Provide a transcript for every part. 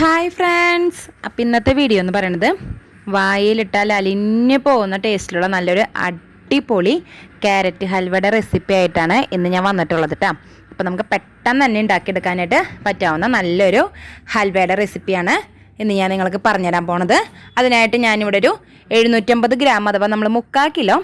Hi friends അപ്പം ഇന്നത്തെ video എന്ന് പറയുന്നത് വായിലിട്ടാൽ അലിഞ്ഞു പോകുന്ന ടേസ്റ്റിലുള്ള നല്ലൊരു അടിപൊളി ക്യാരറ്റ് ഹൽവയുടെ റെസിപ്പി ആയിട്ടാണ് ഇന്ന് ഞാൻ വന്നിട്ടുള്ളത് കേട്ടോ അപ്പം നമുക്ക് പെട്ടെന്ന് തന്നെ ഉണ്ടാക്കിയെടുക്കാനായിട്ട് പറ്റാവുന്ന നല്ലൊരു ഹൽവയുടെ റെസിപ്പിയാണ് ഇന്ന് ഞാൻ നിങ്ങൾക്ക് പറഞ്ഞുതരാൻ പോണത്. അതിനായിട്ട് ഞാനിവിടെ ഒരു എഴുന്നൂറ്റമ്പത് ഗ്രാം അഥവാ നമ്മൾ മുക്കാൽ കിലോ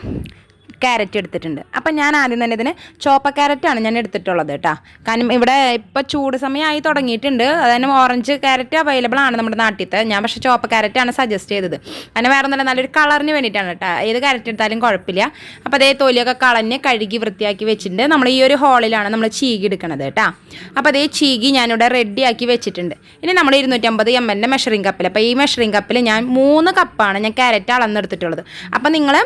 ക്യാരറ്റ് എടുത്തിട്ടുണ്ട്. അപ്പം ഞാൻ ആദ്യം തന്നെ ഇതിന് ചോപ്പ ക്യാരറ്റാണ് ഞാൻ എടുത്തിട്ടുള്ളത് കേട്ടോ. കാരണം ഇവിടെ ഇപ്പോൾ ചൂട് സമയമായി തുടങ്ങിയിട്ടുണ്ട്. അതായത് ഓറഞ്ച് ക്യാരറ്റ് അവൈലബിൾ ആണ് നമ്മുടെ നാട്ടിലത്തെ. ഞാൻ പക്ഷേ ചോപ്പ ക്യാരറ്റാണ് സജസ്റ്റ് ചെയ്തത്. അതിന് വേറെ നല്ല നല്ലൊരു കളറിന് വേണ്ടിയിട്ടാണ് കേട്ടോ. ഏത് ക്യാരറ്റ് എടുത്താലും കുഴപ്പമില്ല. അപ്പോൾ അതേ തൊലിയൊക്കെ കളഞ്ഞ് കഴുകി വൃത്തിയാക്കി വെച്ചിട്ടുണ്ട്. നമ്മൾ ഈ ഒരു ഹോളിലാണ് നമ്മൾ ചീകി എടുക്കണത് കേട്ടോ. അപ്പോൾ അതേ ചീകി ഞാനിവിടെ റെഡിയാക്കി വെച്ചിട്ടുണ്ട്. ഇനി നമ്മൾ ഇരുന്നൂറ്റമ്പത് എം എല്ലിന്റെ മെഷറിംഗ് കപ്പിൽ അപ്പോൾ ഈ മെഷറിംഗ് കപ്പിൽ ഞാൻ മൂന്ന് കപ്പാണ് ഞാൻ ക്യാരറ്റ് അളന്നെടുത്തിട്ടുള്ളത്. അപ്പോൾ നിങ്ങൾ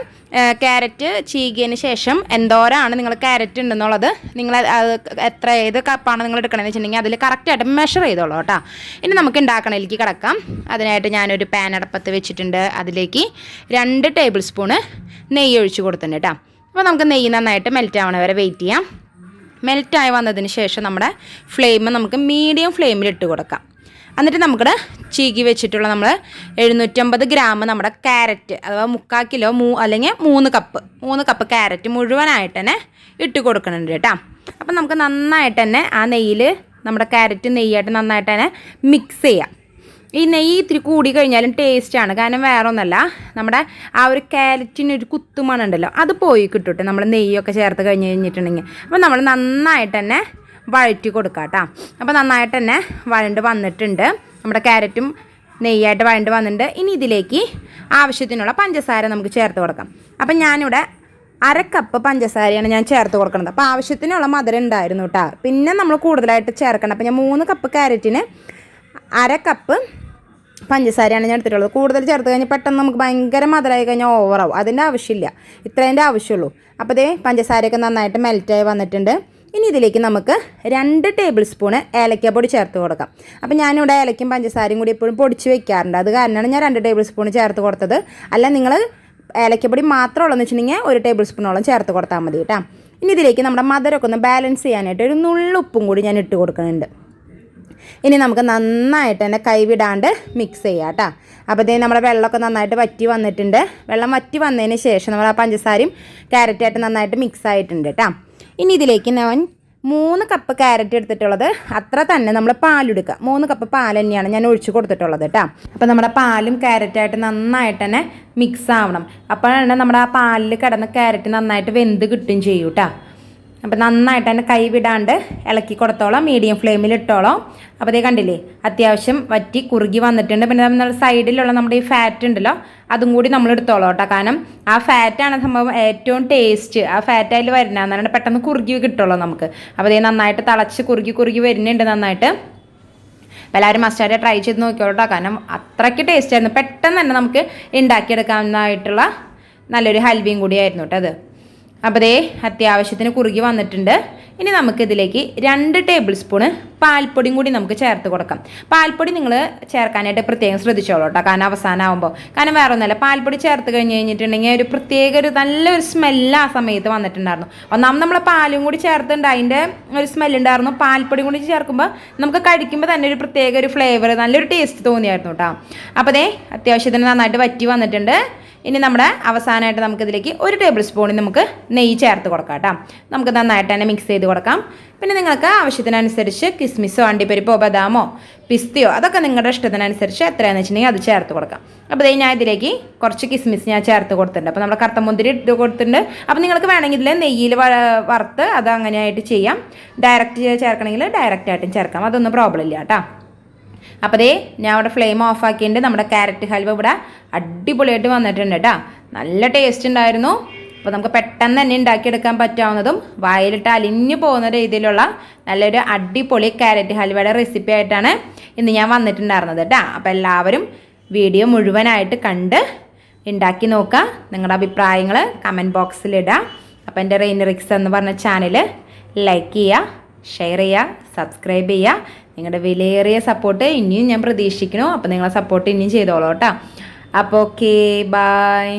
ക്യാരറ്റ് ചീകിയതിന് ശേഷം എന്തോരാണ് നിങ്ങൾ ക്യാരറ്റ് ഉണ്ടെന്നുള്ളത് നിങ്ങൾ എത്ര ഏത് കപ്പാണ് നിങ്ങൾ എടുക്കണമെന്ന് വെച്ചിട്ടുണ്ടെങ്കിൽ അതിൽ കറക്റ്റായിട്ട് മെഷർ ചെയ്തോളൂ കേട്ടോ. ഇനി നമുക്ക് ഉണ്ടാക്കണതിലേക്ക് കിടക്കാം. അതിനായിട്ട് ഞാനൊരു പാൻ അടപ്പത്ത് വെച്ചിട്ടുണ്ട്. അതിലേക്ക് രണ്ട് ടേബിൾ സ്പൂണ് നെയ്യ് ഒഴിച്ച് കൊടുത്തിട്ടുണ്ട് കേട്ടോ. അപ്പോൾ നമുക്ക് നെയ്യ് നന്നായിട്ട് മെൽറ്റ് ആവണ വരെ വെയിറ്റ് ചെയ്യാം. മെൽറ്റായി വന്നതിന് ശേഷം നമ്മുടെ ഫ്ലെയിം നമുക്ക് മീഡിയം ഫ്ലെയിമിൽ ഇട്ട് കൊടുക്കാം. എന്നിട്ട് നമുക്ക് ചീകി വെച്ചിട്ടുള്ള നമ്മൾ എഴുന്നൂറ്റമ്പത് ഗ്രാം നമ്മുടെ ക്യാരറ്റ് അഥവാ മുക്കാൽ കിലോ മൂ അല്ലെങ്കിൽ മൂന്ന് കപ്പ് മൂന്ന് കപ്പ് ക്യാരറ്റ് മുഴുവനായിട്ട് തന്നെ ഇട്ട് കൊടുക്കുന്നുണ്ട് കേട്ടോ. അപ്പം നമുക്ക് നന്നായിട്ട് തന്നെ ആ നെയ്യിൽ നമ്മുടെ ക്യാരറ്റ് നെയ്യായിട്ട് നന്നായിട്ട് തന്നെ മിക്സ് ചെയ്യാം. ഈ നെയ്യ് ഇത്തിരി കൂടി കഴിഞ്ഞാലും ടേസ്റ്റാണ് കാരണം വേറെ ഒന്നല്ല നമ്മുടെ ആ ഒരു ക്യാരറ്റിന് ഒരു കുത്തുമണം ഉണ്ടല്ലോ അത് പോയി കിട്ടും നമ്മൾ നെയ്യൊക്കെ ചേർത്ത് കഴിഞ്ഞ് കഴിഞ്ഞിട്ടുണ്ടെങ്കിൽ. അപ്പോൾ നമ്മൾ നന്നായിട്ട് തന്നെ വഴറ്റി കൊടുക്കാം കേട്ടോ അപ്പോൾ നന്നായിട്ട് തന്നെ വഴണ്ട് വന്നിട്ടുണ്ട്. നമ്മുടെ ക്യാരറ്റും നെയ്യായിട്ട് വഴണ്ട് വന്നിട്ടുണ്ട്. ഇനി ഇതിലേക്ക് ആവശ്യത്തിനുള്ള പഞ്ചസാര നമുക്ക് ചേർത്ത് കൊടുക്കാം. അപ്പം ഞാനിവിടെ അര കപ്പ് പഞ്ചസാരയാണ് ഞാൻ ചേർത്ത് കൊടുക്കുന്നത്. അപ്പോൾ ആവശ്യത്തിനുള്ള മധുരം ഉണ്ടായിരുന്നു കേട്ടോ പിന്നെ നമ്മൾ കൂടുതലായിട്ട് ചേർക്കണം. അപ്പോൾ ഞാൻ മൂന്ന് കപ്പ് ക്യാരറ്റിന് അര കപ്പ് പഞ്ചസാരയാണ് ഞാൻ എടുത്തിട്ടുള്ളത്. കൂടുതൽ ചേർത്ത് കഴിഞ്ഞാൽ പെട്ടെന്ന് നമുക്ക് ഭയങ്കര മധുരമായി കഴിഞ്ഞാൽ ഓവറാവും അതിന്റെ ആവശ്യമില്ല. ഇത്രേന്റെ ആവശ്യമുള്ളൂ. അപ്പോൾ ഇതേ പഞ്ചസാരയൊക്കെ നന്നായിട്ട് മെൽറ്റായി വന്നിട്ടുണ്ട്. ഇനി ഇതിലേക്ക് നമുക്ക് രണ്ട് ടേബിൾ സ്പൂണ് ഏലക്കപ്പൊടി ചേർത്ത് കൊടുക്കാം. അപ്പം ഞാനിവിടെ ഏലക്കും പഞ്ചസാരയും കൂടി എപ്പോഴും പൊടിച്ച് വെക്കാറുണ്ട്. അത് കാരണമാണ് ഞാൻ രണ്ട് ടേബിൾ സ്പൂൺ ചേർത്ത് കൊടുത്തത്. അല്ല നിങ്ങൾ ഏലക്കപ്പൊടി മാത്രം ഉള്ളതെന്ന് വെച്ചിട്ടുണ്ടെങ്കിൽ ഒരു ടേബിൾ സ്പൂണോളം ചേർത്ത് കൊടുത്താൽ മതി കേട്ടോ. ഇനി ഇതിലേക്ക് നമ്മുടെ മധുരമൊക്കെ ഒന്ന് ബാലൻസ് ചെയ്യാനായിട്ട് ഒരു നുള്ളുപ്പും കൂടി ഞാൻ ഇട്ട് കൊടുക്കുന്നുണ്ട്. ഇനി നമുക്ക് നന്നായിട്ട് തന്നെ കൈവിടാണ്ട് മിക്സ് ചെയ്യാം കേട്ടോ. അപ്പോൾ ഇതേ നമ്മുടെ വെള്ളമൊക്കെ നന്നായിട്ട് വറ്റി വന്നിട്ടുണ്ട്. വെള്ളം വറ്റി വന്നതിന് ശേഷം നമ്മൾ ആ പഞ്ചസാരയും ക്യാരറ്റായിട്ട് നന്നായിട്ട് മിക്സ് ആയിട്ടുണ്ട് കേട്ടോ. ഇനി ഇതിലേക്ക് ഞാൻ മൂന്ന് കപ്പ് ക്യാരറ്റ് എടുത്തിട്ടുള്ളത്. അത്ര തന്നെ നമ്മൾ പാലെടുക്കുക. മൂന്ന് കപ്പ് പാൽ തന്നെയാണ് ഞാൻ ഒഴിച്ചു കൊടുത്തിട്ടുള്ളത് കേട്ടോ. അപ്പോൾ നമ്മുടെ പാലും ക്യാരറ്റായിട്ട് നന്നായിട്ട് തന്നെ മിക്സ് ആവണം. അപ്പോഴാണ് നമ്മുടെ ആ പാലിൽ കിടന്ന ക്യാരറ്റ് നന്നായിട്ട് വെന്ത് കിട്ടുകയും ചെയ്യും അപ്പോൾ നന്നായിട്ട് തന്നെ കൈ വിടാണ്ട് ഇളക്കി കൊടുത്തോളാം. മീഡിയം ഫ്ലെയിമിൽ ഇട്ടോളാം. അപ്പോൾ അതേ കണ്ടില്ലേ അത്യാവശ്യം വറ്റി കുറുകി വന്നിട്ടുണ്ട്. പിന്നെ നമ്മൾ സൈഡിലുള്ള നമ്മുടെ ഈ ഫാറ്റ് ഉണ്ടല്ലോ അതും കൂടി നമ്മൾ എടുത്തോളാം കേട്ടോ. കാരണം ആ ഫാറ്റാണ് സംഭവം ഏറ്റവും ടേസ്റ്റ് ആ ഫാറ്റ് അതിൽ വരുന്നതെന്നാണ് പെട്ടെന്ന് കുറുകി കിട്ടുള്ളൂ നമുക്ക്. അപ്പോൾ അതേ നന്നായിട്ട് തിളച്ച് കുറുകി കുറുകി വരുന്നുണ്ട് നന്നായിട്ട്. എല്ലാവരും മസ്റ്റാർഡ് ട്രൈ ചെയ്ത് നോക്കിയോട്ടോ കാരണം അത്രയ്ക്ക് ടേസ്റ്റ് ആയിരുന്നു. പെട്ടെന്ന് തന്നെ നമുക്ക് ഉണ്ടാക്കിയെടുക്കാവുന്നതായിട്ടുള്ള നല്ലൊരു ഹൽവയും കൂടിയായിരുന്നു കേട്ടോ അത്. അപ്പോൾ ദേ അത്യാവശ്യത്തിന് കുറുകി വന്നിട്ടുണ്ട്. ഇനി നമുക്കിതിലേക്ക് രണ്ട് ടേബിൾ സ്പൂണ് പാൽപ്പൊടിയും കൂടി നമുക്ക് ചേർത്ത് കൊടുക്കാം. പാൽപ്പൊടി നിങ്ങൾ ചേർക്കാനായിട്ട് പ്രത്യേകം ശ്രദ്ധിച്ചോളൂ കേട്ടോ കാരണം അവസാനമാകുമ്പോൾ കാരണം വേറെ ഒന്നുമല്ല പാൽപ്പൊടി ചേർത്ത് കഴിഞ്ഞ് കഴിഞ്ഞിട്ടുണ്ടെങ്കിൽ ഒരു പ്രത്യേക ഒരു നല്ലൊരു സ്മെല്ല് ആ സമയത്ത് വന്നിട്ടുണ്ടായിരുന്നു. ഒന്നാമത് നമ്മൾ പാലും കൂടി ചേർത്തുണ്ട് അതിന്റെ ഒരു സ്മെല്ല് ഉണ്ടായിരുന്നു. പാൽപ്പൊടി കൂടി ചേർക്കുമ്പോൾ നമുക്ക് കഴിക്കുമ്പോൾ തന്നെ ഒരു പ്രത്യേക ഒരു ഫ്ലേവർ നല്ലൊരു ടേസ്റ്റ് തോന്നിയായിരുന്നു കേട്ടോ അപ്പോൾ അതേ അത്യാവശ്യത്തിന് നന്നായിട്ട് വറ്റി വന്നിട്ടുണ്ട്. ഇനി നമ്മുടെ അവസാനമായിട്ട് നമുക്കിതിലേക്ക് ഒരു ടേബിൾ സ്പൂണിൽ നമുക്ക് നെയ്യ് ചേർത്ത് കൊടുക്കാം കേട്ടോ. നമുക്ക് നന്നായിട്ട് തന്നെ മിക്സ് ചെയ്ത് കൊടുക്കാം. പിന്നെ നിങ്ങൾക്ക് ആവശ്യത്തിനനുസരിച്ച് കിസ്മിസോ അണ്ടിപ്പരിപ്പോ ബദാമോ പിസ്തയോ അതൊക്കെ നിങ്ങളുടെ ഇഷ്ടത്തിനനുസരിച്ച് എത്രയാണെന്ന് വെച്ചിട്ടുണ്ടെങ്കിൽ അത് ചേർത്ത് കൊടുക്കാം. അപ്പോൾ ഇതേ ഞാൻ ഇതിലേക്ക് കുറച്ച് കിസ്മിസ് ഞാൻ ചേർത്ത് കൊടുത്തിട്ടുണ്ട്. അപ്പോൾ നമ്മൾ കറുത്ത മുന്തിരി ഇട്ട് കൊടുത്തിട്ടുണ്ട്. അപ്പോൾ നിങ്ങൾക്ക് വേണമെങ്കിൽ ഇതിൽ നെയ്യിൽ വറുത്ത് അത് അങ്ങനെയായിട്ട് ചെയ്യാം. ഡയറക്റ്റ് ചേർക്കണമെങ്കിൽ ഡയറക്റ്റായിട്ടും ചേർക്കാം. അതൊന്നും പ്രോബ്ലം ഇല്ല കേട്ടോ. അപ്പോൾ ദേ ഞാൻ അവിടെ ഫ്ലെയിം ഓഫ് ആക്കിയിട്ട് നമ്മുടെ ക്യാരറ്റ് ഹൽവ ഇവിടെ അടിപൊളിയായിട്ട് വന്നിട്ടുണ്ട് കേട്ടോ നല്ല ടേസ്റ്റ് ഉണ്ടായിരുന്നു അപ്പോൾ നമുക്ക് പെട്ടെന്ന് തന്നെ ഉണ്ടാക്കിയെടുക്കാൻ പറ്റാവുന്നതും വായിലിട്ട് അലിഞ്ഞു പോകുന്ന രീതിയിലുള്ള നല്ലൊരു അടിപൊളി ക്യാരറ്റ് ഹൽവയുടെ റെസിപ്പി ആയിട്ടാണ് ഇന്ന് ഞാൻ വന്നിട്ടുണ്ടായിരുന്നത് കേട്ടോ അപ്പോൾ എല്ലാവരും വീഡിയോ മുഴുവനായിട്ട് കണ്ട് ഉണ്ടാക്കി നോക്കുക നിങ്ങളുടെ അഭിപ്രായങ്ങൾ കമന്റ് ബോക്സിലിടുക അപ്പോൾ എന്റെ റെയിനറിക്സ് എന്ന് പറഞ്ഞ ചാനൽ ലൈക്ക് ചെയ്യുക ഷെയർ ചെയ്യുക സബ്സ്ക്രൈബ് ചെയ്യുക. നിങ്ങളുടെ വിലയേറിയ സപ്പോർട്ട് ഇനിയും ഞാൻ പ്രതീക്ഷിക്കുന്നു. അപ്പോൾ നിങ്ങളെ സപ്പോർട്ട് ഇനിയും ചെയ്തോളൂ കേട്ടോ. അപ്പോൾ ഓക്കെ ബായ്